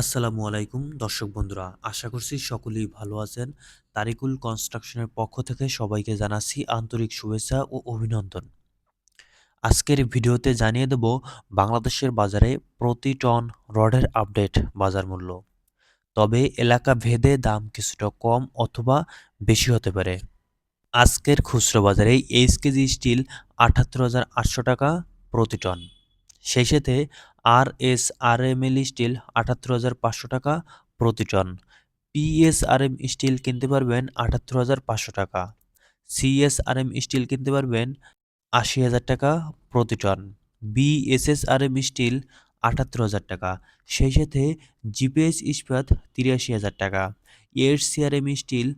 আসসালামু আলাইকুম। দর্শক বন্ধুরা, আশা করছি সকলেই ভালো আছেন। তারিকুল কনস্ট্রাকশনের পক্ষ থেকে সবাইকে জানাচ্ছি আন্তরিক শুভেচ্ছা ও অভিনন্দন। আজকের ভিডিওতে জানিয়ে দেব, বাংলাদেশের বাজারে প্রতি টন রডের আপডেট বাজার মূল্য। তবে এলাকা ভেদে দাম কিছুটা কম অথবা বেশি হতে পারে। আজকের খুচরো বাজারে এইচ কেজি স্টিল আটাত্তর হাজার আটশো টাকা প্রতি টন। সেই সাথে আর S R M L steel আটাত্তর হাজার পাঁচশো টাকা প্রতি টন পিএসআরএম স্টিল কিনতে পারবেন আটাত্তর হাজার পাঁচশো টাকা। সিএসআরএম স্টিল কিনতে পারবেন আশি হাজার টাকা প্রতি টন বিএসএসআরএম স্টিল আটাত্তর হাজার টাকা। সেই সাথে জিপিএস ইস্পাত তিরাশি হাজার টাকা। এসসিআরএম স্টিল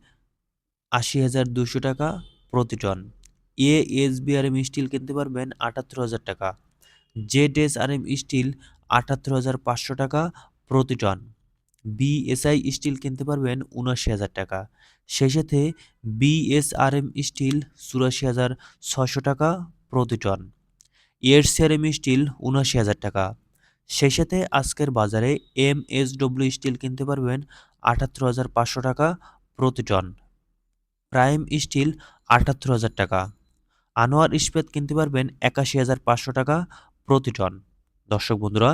আশি হাজার দুশো টাকা প্রতি টন এ এসবিআরএম স্টিল কিনতে পারবেন আটাত্তর হাজার টাকা। Z S R M steel আটাত্তর হাজার পাঁচশো টাকা প্রতি টন। বিএসআই স্টিল কিনতে পারবেন উনআশি হাজার টাকা। সেই সাথে বিএসআরএম স্টিল চুরাশি হাজার ছশো টাকা প্রতি টন। এম স্টিল উনআশি হাজার টাকা। সেই সাথে আজকের বাজারে এম এস ডব্লিউ স্টিল কিনতে পারবেন আটাত্তর হাজার পাঁচশো টাকা প্রতি টন। প্রাইম স্টিল আটাত্তর হাজার টাকা। আনোয়ার ইস্পাত কিনতে পারবেন একাশি হাজার পাঁচশো টাকা প্রতি টন। দর্শক বন্ধুরা,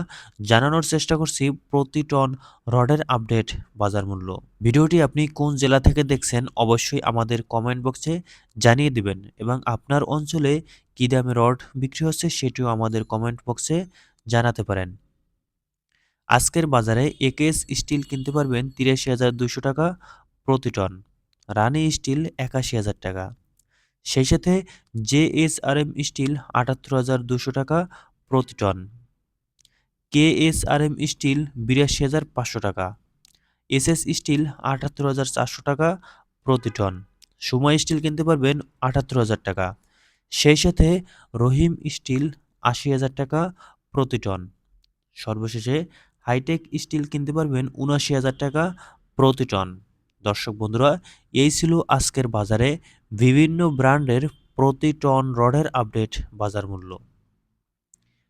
জানানোর চেষ্টা করছি প্রতি টন রডের আপডেট বাজার মূল্য। ভিডিওটি আপনি কোন জেলা থেকে দেখছেন অবশ্যই আমাদের কমেন্ট বক্সে জানিয়ে দিবেন এবং আপনার অঞ্চলে কী দামে রড বিক্রি হচ্ছে সেটিও আমাদের কমেন্ট বক্সে জানাতে পারেন। আজকের বাজারে একেএস স্টিল কিনতে পারবেন তিরাশি হাজার দুশো টাকা প্রতি টন রানি স্টিল একাশি হাজার টাকা। সেই সাথে জেএসআরএম স্টিল আটাত্তর হাজার দুশো টাকা প্রতি টন কেএসআরএম স্টিল বিরাশি হাজার পাঁচশো টাকা। এসএস স্টিল আটাত্তর হাজার চারশো টাকা প্রতি টন সময় স্টিল কিনতে পারবেন আটাত্তর হাজার টাকা। সেই সাথে রহিম স্টিল আশি হাজার টাকা প্রতি টন সর্বশেষে হাইটেক স্টিল কিনতে পারবেন উনআশি হাজার টাকা প্রতি টন দর্শক বন্ধুরা, এই ছিল আজকের বাজারে বিভিন্ন ব্র্যান্ডের প্রতি টন রডের আপডেট বাজার মূল্য।